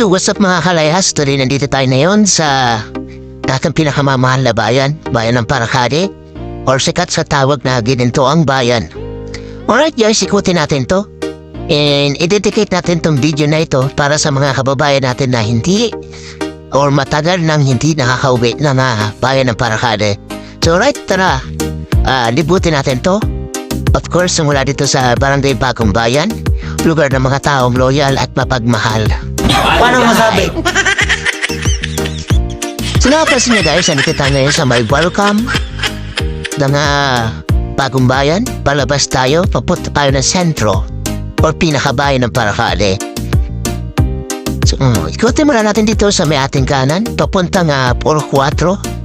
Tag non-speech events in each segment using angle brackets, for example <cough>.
Yo, what's up mga kalayas? Today nandito tayo ngayon sa dating pinakamamahal na bayan, bayan ng Parakade, or sikat sa tawag na gininto ang bayan. Alright guys, ikutin natin to. And i-dedicate natin tong video na ito para sa mga kababayan natin na hindi or matagal nang hindi nakakauwi ng ah, bayan ng Parakade. So right, tara, Ah, libutin natin to. Of course, mula dito sa Barangay Bagong Bayan, lugar ng mga taong loyal at mapagmahal. Paano masabi? So napapansin niyo guys, tayo ngayon sa may welcome ng ah, Bagong Bayan. Palabas tayo, papunta tayo ng sentro or pinakabayan ng Paracale. So, um, ikutin muna natin dito sa may ating kanan, papunta nga Puro 4.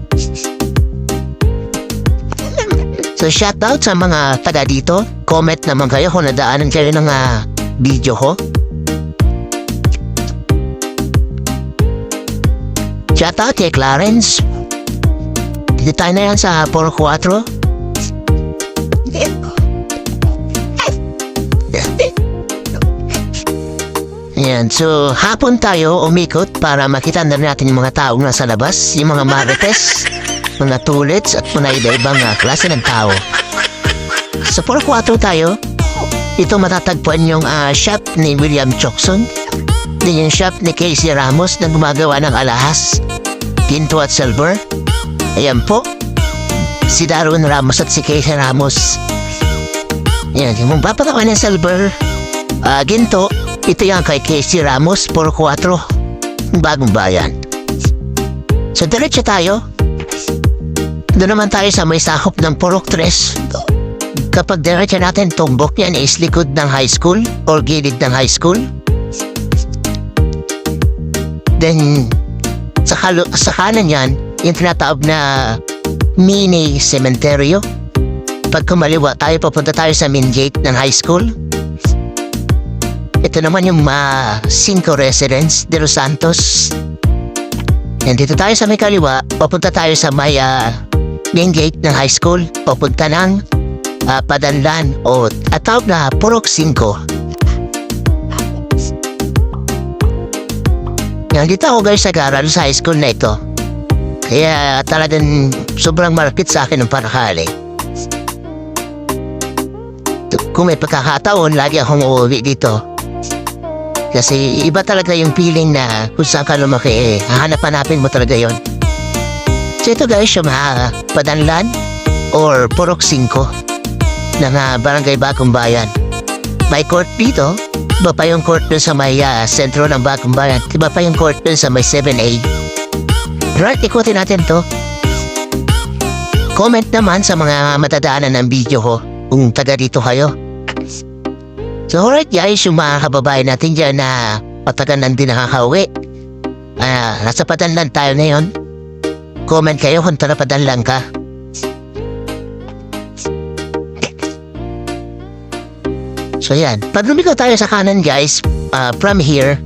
So shoutout sa mga taga dito. Comment naman kayo kung nadaanan kayo ng ah, video ko. Shoutout kay Clarence. Dito na yan sa Poro 4. Ayan, so hapon tayo umikot para makita na natin yung mga taong nasa labas, yung mga marites, <laughs> mga tulits at mga iba-ibang uh, klase ng tao. Sa Poro 4 tayo, ito matatagpuan yung ah, shop ni William Chokson, din yung shop ni Casey Ramos na gumagawa ng alahas, ginto at silver. Ayan po, si Darwin Ramos at si Casey Ramos. Yan, yung papagawa ng silver, ah, ginto, ito yan kay Casey Ramos, Poro 4, bagong bayan. So diretso tayo, doon naman tayo sa may sakop ng Purok 3. Kapag diretso natin tumbok yan is likod ng high school or gilid ng high school. Then, sa, kalo- sa kanan yan, yung tinatawag na mini cementerio. Pag kumaliwa tayo, papunta tayo sa main gate ng high school. Ito naman yung ma Cinco Residence de Los Santos. And dito tayo sa may kaliwa, papunta tayo sa may ah, main gate ng high school, papunta ng ah, Padanlan o at tawag na Purok 5. Yan, dito ako guys nag-aaral sa high school na ito. Kaya talagang sobrang malapit sa akin ng parakali. Kung may pagkakataon, lagi akong uuwi dito. Kasi iba talaga yung feeling na kung saan ka lumaki eh. Hahanap-hanapin mo talaga yon. So ito guys, yung mga Padanlan or Purok 5 ng ah, Barangay Bagong Bayan. May court dito. Iba pa court dun sa may ah, sentro ng Bagong Bayan. Iba court dun sa may 7A. Right, ikutin natin to. Comment naman sa mga matadaanan ng video ko kung taga dito kayo. So alright guys, yung mga kababayan natin dyan na patagan lang din nakakauwi. Ah, nasa padanlan tayo ngayon. Comment kayo kung tara padanlan ka. So yan, pag lumiko tayo sa kanan guys, ah, from here,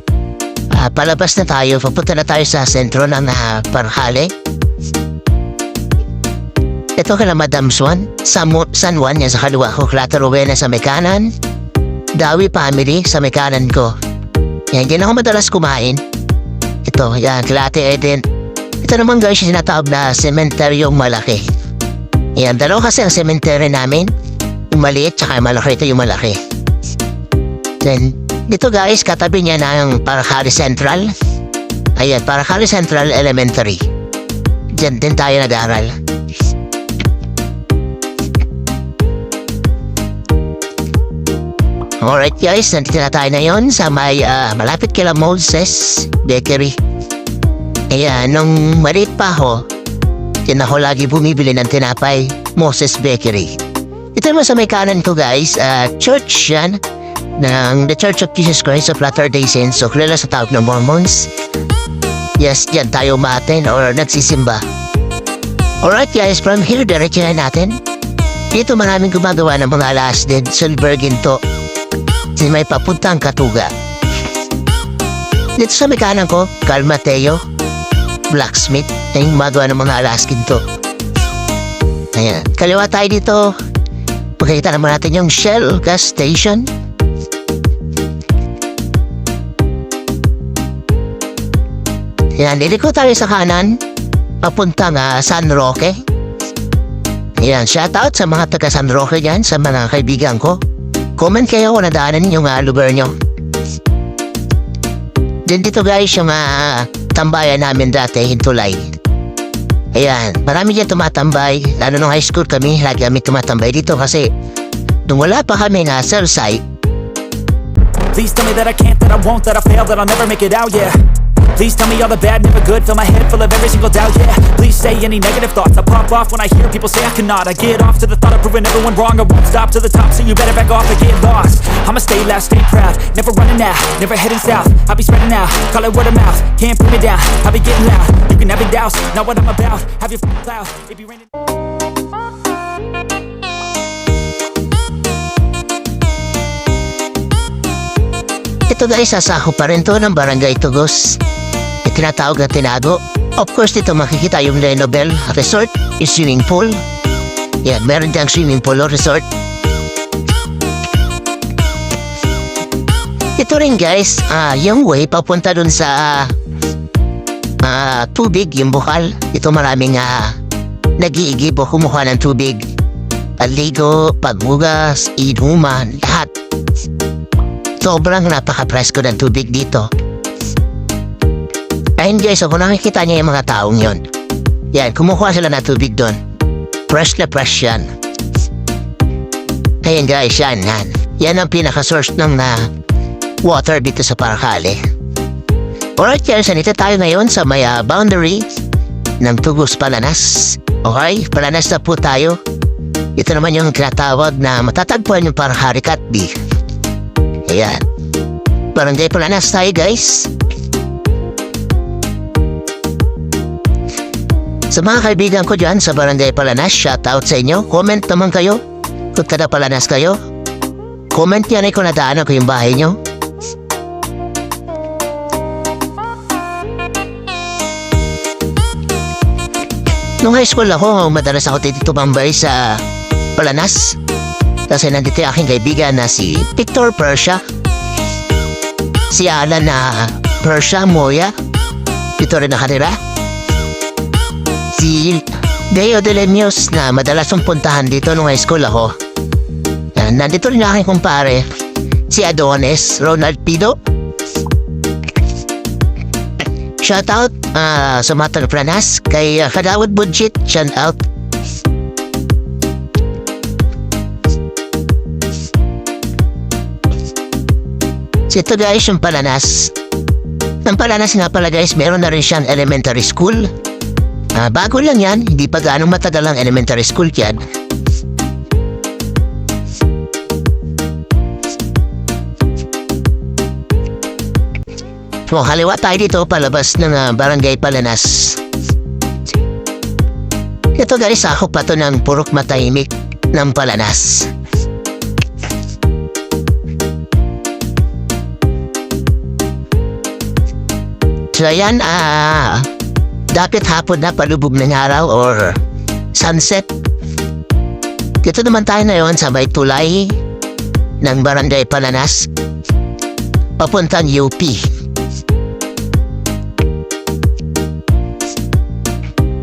ah, palabas na tayo, papunta na tayo sa sentro ng uh, Parhale. Ito kala Madam Swan, San, San Juan yan sa kaliwa ko, Clato Rowena sa may kanan, Dawi Family sa may kanan ko. Yan, yan ako madalas kumain. Ito, yan, Clate Eden. Ito naman guys, yung sinatawag na sementeryong malaki. Yan, dalawa kasi ang sementeryo namin. Yung maliit, tsaka yung malaki. Ito yung malaki. Then, dito guys, katabi niya ng Paracari Central. Ayan, Paracari Central Elementary. Diyan din tayo nag-aaral. Alright guys, nandito na tayo na yon sa may ah, malapit kila Moses Bakery. Ayan, nung maliit pa ako, yan ako lagi bumibili ng tinapay, Moses Bakery. Ito naman sa may kanan ko guys, ah, church yan ng The Church of Jesus Christ of Latter-day Saints o kilala sa tawag ng Mormons. Yes, dyan tayo umaten or nagsisimba. Alright guys, from here, diretso na natin. Dito maraming gumagawa ng mga alas din, silver ginto. Di may papuntang Katuga. Dito sa may kanan ko, Carl Mateo, blacksmith, na yung gumagawa ng mga alas ginto. Ayan, kaliwa tayo dito. Makikita naman natin yung Shell gas station. Yan, iliko tayo sa kanan. Papunta nga San Roque. Yan, shoutout sa mga taga San Roque dyan, sa mga kaibigan ko. Comment kayo kung nadaanan ninyo nga lugar nyo. Din dito guys yung ah, tambayan namin dati, Hintulay. Ayan, marami dyan tumatambay. Lalo nung high school kami, lagi kami tumatambay dito kasi nung wala pa kami nga cell site, Please tell me that I can't, that I won't, that I fail, that I'll never make it out, yeah. Please tell me all the bad, never good, fill my head full of every single doubt, yeah. Please say any negative thoughts, I pop off when I hear people say I cannot. I get off to the thought of proving everyone wrong, I won't stop to the top, so you better back off and get lost. I'ma stay loud, stay proud, never running out, never heading south. I'll be spreading out, call it word of mouth, can't put me down, I'll be getting loud. You can it douse, not what I'm about, have your f***ing cloud, it be raining. Ito guys, sasako pa rin to ng Barangay Tugos. May tinatawag na tinago. Of course, dito makikita yung Lenobel Resort, yung swimming pool. Yan, meron diyang swimming pool o resort. Ito rin guys, ah, yung way papunta dun sa ah, tubig, yung bukal. Ito maraming ah, nag-iigib o kumuha ng tubig. Paligo, pagbugas, inuman, lahat. Sobrang napaka-presko ng tubig dito. Ayun guys, kung nakikita niya yung mga taong yon. Yan, kumukuha sila ng tubig doon. Fresh na fresh yan. Ayun guys, yan, yan. Yan ang pinaka-source ng na water dito sa Paracale. Alright guys, nandito tayo ngayon sa may ah, boundary ng Tugos Palanas. Okay, Palanas na po tayo. Ito naman yung tinatawag na matatagpuan yung parang Harikatbi. Ayan. Barangay Palanas tayo guys. Sa mga kaibigan ko dyan sa Barangay Palanas, shoutout sa inyo. Comment naman kayo kung taga Palanas kayo. Comment yan ay kung nadaanan ko yung bahay nyo. Nung high school ako, madalas ako dito tumambay sa Palanas. Kasi nandito yung aking kaibigan na si Victor Persia. Si Alan na Persia Moya. Dito rin nakatira. Si Deo de Lemios na madalas kong puntahan dito nung high school ako. Nandito rin yung aking kumpare. Si Adonis Ronald Pido. Shoutout ah, sa mga taga-Pranas kay uh, Kadawad Budget. Shoutout. So ito guys, yung Palanas. Ang Palanas nga pala guys, meron na rin siyang elementary school. Ah, bago lang yan, hindi pa gaano matagal ang elementary school yan. So, kaliwa tayo dito palabas ng ah, Barangay Palanas. Ito guys, ako pa to ng purok matahimik ng Palanas. So ayan, ah, dapat hapon na palubog ng araw or sunset. Dito naman tayo ngayon sa may tulay ng Barangay Palanas. Papuntang UP.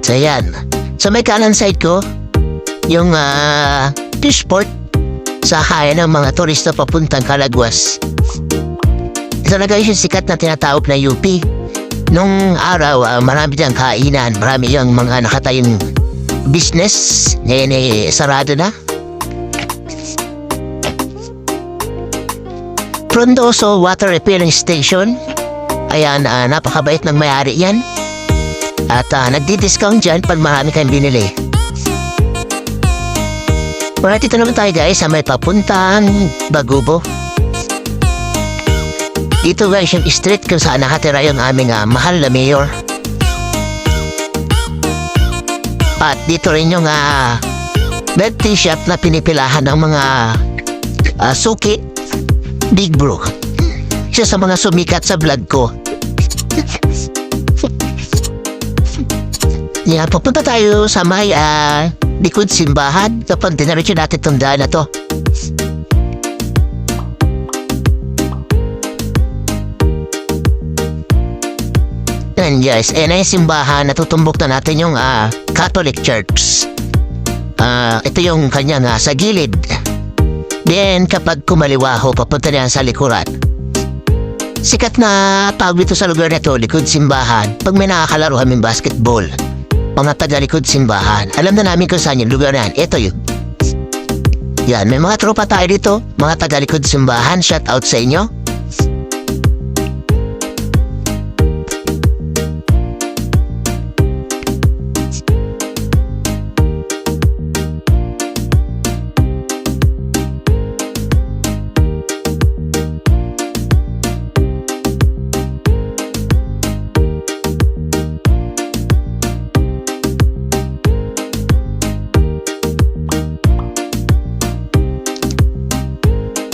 So ayan, sa may kanan side ko, yung ah, fishport sa haya ng mga turista papuntang Calagwas. Ito na guys yung sikat na tinatawag na UP. Nung araw, ah, marami diyang kainan, marami yung mga nakatayong business. Ngayon eh, sarado na. Frondoso Water Refilling Station. Ayan, ah, napakabait ng may-ari yan. At ah, nagdi-discount dyan pag marami kayong binili. Alright, dito naman tayo guys sa may papuntang Bagubo. Dito guys yung street kung saan nakatira yung aming ah, mahal na mayor. At dito rin yung uh, bed tea shop na pinipilahan ng mga ah, suki. Big Bro. Isa sa mga sumikat sa vlog ko. Yan, pupunta tayo sa may ah, likod simbahan kapag dinaritso natin itong daan na to. Ayan guys, ayan na yung simbahan. Natutumbok na natin yung ah, Catholic Church. Ah, ito yung kanya nga sa gilid. Then kapag kumaliwa ho, papunta na sa likuran. Sikat na tawag dito sa lugar na to, likod simbahan. Pag may nakakalaro kaming basketball, mga taga-likod simbahan, alam na namin kung saan yung lugar na yan. Ito yun. Yan, may mga tropa tayo dito, mga taga-likod simbahan, shout out sa inyo.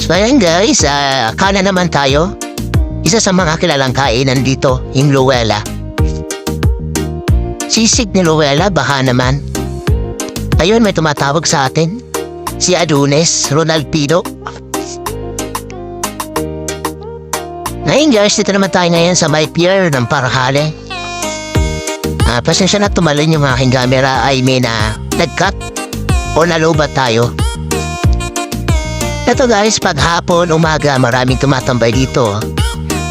So ayan guys, ah, kana naman tayo. Isa sa mga kilalang kainan dito, yung Luella. Sisig ni Luella, baka naman. Ayun, may tumatawag sa atin. Si Adonis Ronald Pido. Ngayon guys, dito naman tayo ngayon sa my pier ng Parahale. Ah, pasensya na tumalon yung aking camera ay may na nag-cut o nalubat tayo. Ito guys, pag hapon, umaga, maraming tumatambay dito.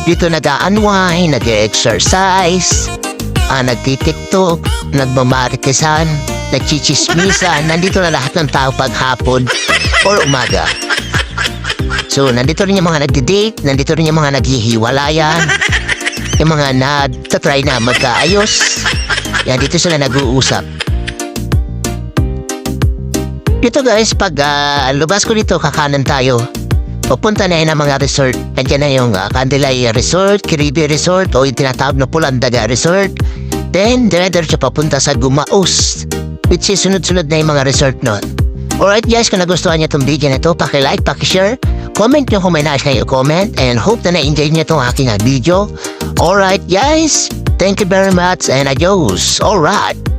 Dito nag-unwind, nag-exercise, ah, nagtitiktok, nagmamarikesan, nagchichismisan. <laughs> Nandito na lahat ng tao pag hapon or umaga. So, nandito rin yung mga nagdi-date, nandito rin yung mga naghihiwalayan, yung mga nagtatry na magkaayos. Yan, dito sila nag-uusap. Dito guys, pag ah, lubas ko dito, kakanan tayo. Pupunta na yun ang mga resort. Nandiyan na yung uh, Candilay Resort, Kiribi Resort, o yung tinatawag na Pulandaga Resort. Then, dire-diretso papunta sa Gumaos, which is sunod-sunod na yung mga resort nun. Alright guys, kung nagustuhan niyo itong video na ito, pakilike, pakishare, comment nyo kung may nais kayo comment, and hope na na-enjoy niyo itong aking ah, video. Alright guys, thank you very much, and adios. Alright.